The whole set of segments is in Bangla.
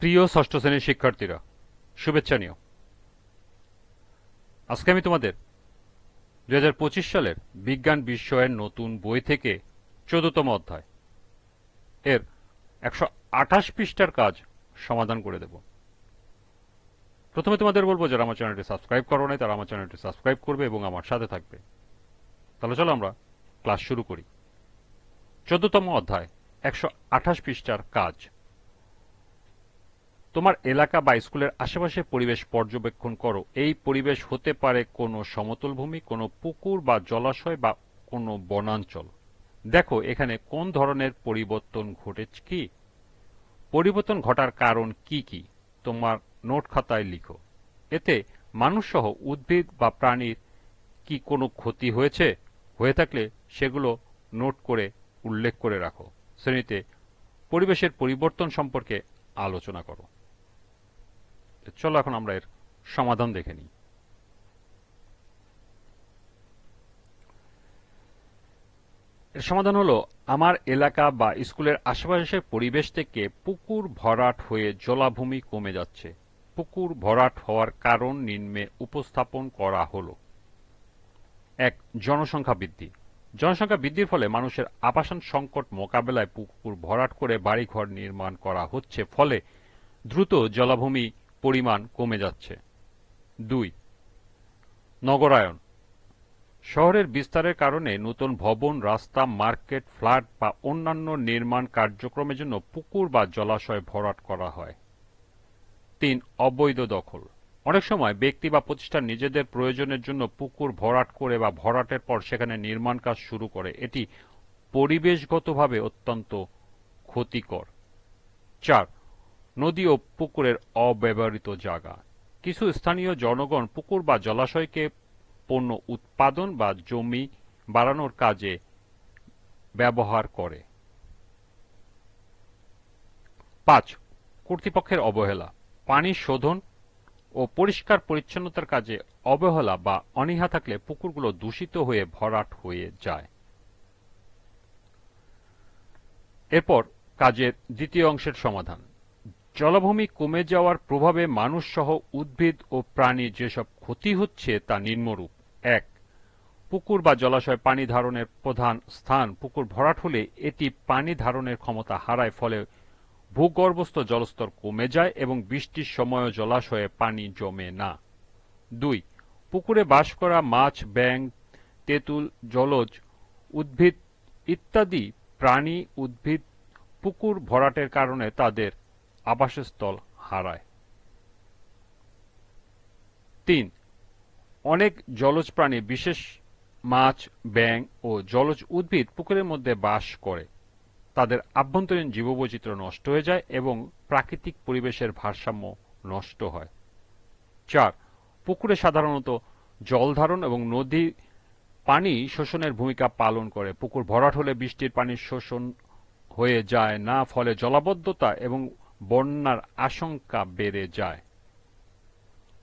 প্রিয় ষষ্ঠ শ্রেণির শিক্ষার্থীরা, শুভেচ্ছা নিও। আজকে আমি তোমাদের দু হাজার পঁচিশ সালের বিজ্ঞান বিষয়ের নতুন বই থেকে চোদ্দতম অধ্যায় এর একশো আঠাশ পৃষ্ঠার কাজ সমাধান করে দেব। প্রথমে তোমাদের বলব, যারা আমার চ্যানেলটি সাবস্ক্রাইব করো নাই, তারা আমার চ্যানেলটি সাবস্ক্রাইব করবে এবং আমার সাথে থাকবে। তাহলে চলো আমরা ক্লাস শুরু করি। চোদ্দতম অধ্যায়, একশো আঠাশ পৃষ্ঠার কাজ। তোমার এলাকা বা স্কুলের আশেপাশে পরিবেশ পর্যবেক্ষণ করো। এই পরিবেশ হতে পারে কোনো সমতল ভূমি, কোনো পুকুর বা জলাশয় বা কোনো বনাঞ্চল। দেখো, এখানে কোন ধরনের পরিবর্তন ঘটেছে কি? পরিবর্তন ঘটার কারণ কি কি? তোমার নোট খাতায় লিখো। এতে মানুষসহ উদ্ভিদ বা প্রাণীর কি কোনো ক্ষতি হয়েছে? হয়ে থাকলে সেগুলো নোট করে উল্লেখ করে রাখো। শ্রেণীতে পরিবেশের পরিবর্তন সম্পর্কে আলোচনা করো। চলো এখন আমরা এর সমাধান দেখে নিই। এর সমাধান হলো, আমার এলাকা বা স্কুলের আশেপাশের পরিবেশ থেকে পুকুর ভরাট হয়ে জলাভূমি কমে যাচ্ছে। পুকুর ভরাট হওয়ার কারণ নিম্নে উপস্থাপন করা হলো। এক, জনসংখ্যা বৃদ্ধি। জনসংখ্যা বৃদ্ধির ফলে মানুষের আবাসন সংকট মোকাবেলায় পুকুর ভরাট করে বাড়িঘর নির্মাণ করা হচ্ছে। ফলে দ্রুত জলাভূমি পরিমাণ কমে যাচ্ছে। দুই, নগরায়ন। শহরের বিস্তারের কারণে নতুন ভবন, রাস্তা, মার্কেট, ফ্ল্যাট বা অন্যান্য নির্মাণ কার্যক্রমের জন্য পুকুর বা জলাশয় ভরাট করা হয়। তিন, অবৈধ দখল। অনেক সময় ব্যক্তি বা প্রতিষ্ঠান নিজেদের প্রয়োজনের জন্য পুকুর ভরাট করে বা ভরাটের পর সেখানে নির্মাণ কাজ শুরু করে। এটি পরিবেশগতভাবে অত্যন্ত ক্ষতিকর। চার নদী ও পুকুরের অব্যবহৃত জায়গা। কিছু স্থানীয় জনগণ পুকুর বা জলাশয়কে পণ্য উৎপাদন বা জমি বাড়ানোর কাজে ব্যবহার করে। পাঁচ, কর্তৃপক্ষের অবহেলা। পানি শোধন ও পরিষ্কার পরিচ্ছন্নতার কাজে অবহেলা বা অনীহা থাকলে পুকুরগুলো দূষিত হয়ে ভরাট হয়ে যায়। এরপর কাজের দ্বিতীয় অংশের সমাধান। জলভূমি কমে যাওয়ার প্রভাবে মানুষসহ উদ্ভিদ ও প্রাণী যেসব ক্ষতি হচ্ছে তা নিম্নরূপ। এক, পুকুর বা জলাশয় পানি ধারণের প্রধান স্থান। পুকুর ভরাট হলে এটি পানি ধারণের ক্ষমতা হারায়, ফলে ভূগর্ভস্থ জলস্তর কমে যায় এবং বৃষ্টির সময়ও জলাশয়ে পানি জমে না। দুই, পুকুরে বাস করা মাছ ব্যাং তেঁতুল, জলজ, উদ্ভিদ ইত্যাদি প্রাণী, উদ্ভিদ, পুকুর ভরাটের কারণে তাদের আবাসস্থল হারায়। তিন, অনেক জলজ প্রাণী, বিশেষ মাছ ব্যাং ও জলজ উদ্ভিদ পুকুরের মধ্যে বাস করে। তাদের আভ্যন্তরীণ জীববৈচিত্র্য নষ্ট হয়ে যায় এবং প্রাকৃতিক পরিবেশের ভারসাম্য নষ্ট হয়। চার, পুকুরে সাধারণত জল ধারণ এবং নদী পানি শোষণের ভূমিকা পালন করে। পুকুর ভরাট হলে বৃষ্টির পানি শোষণ হয়ে যায় না, ফলে জলাবদ্ধতা এবং বন্যার আশঙ্কা বেড়ে যায়।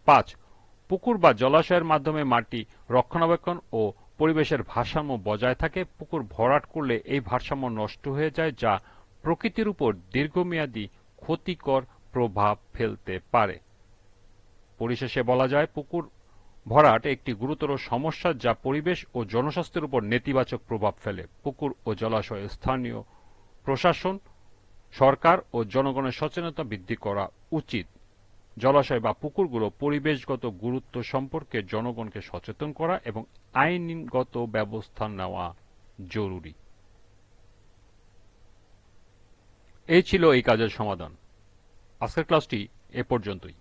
পাঁচ, পুকুর বা জলাশয়ের মাধ্যমে মাটি রক্ষণাবেক্ষণ ও পরিবেশের ভারসাম্য বজায় থাকে। পুকুর ভরাট করলে এই ভারসাম্য নষ্ট হয়ে যায়, যা প্রকৃতির উপর দীর্ঘমেয়াদী ক্ষতিকর প্রভাব ফেলতে পারে। পরিশেষে বলা যায়, পুকুর ভরাট একটি গুরুতর সমস্যা যা পরিবেশ ও জনস্বাস্থ্যের উপর নেতিবাচক প্রভাব ফেলে। পুকুর ও জলাশয় স্থানীয় প্রশাসন সরকার ও জনগণের সচেতনতা বৃদ্ধি করা উচিত। জলাশয় বা পুকুরগুলো পরিবেশগত গুরুত্ব সম্পর্কে জনগণকে সচেতন করা এবং আইনগত ব্যবস্থা নেওয়া জরুরি। এই ছিল এই কাজের সমাধান। আজকের ক্লাসটি এ পর্যন্তই।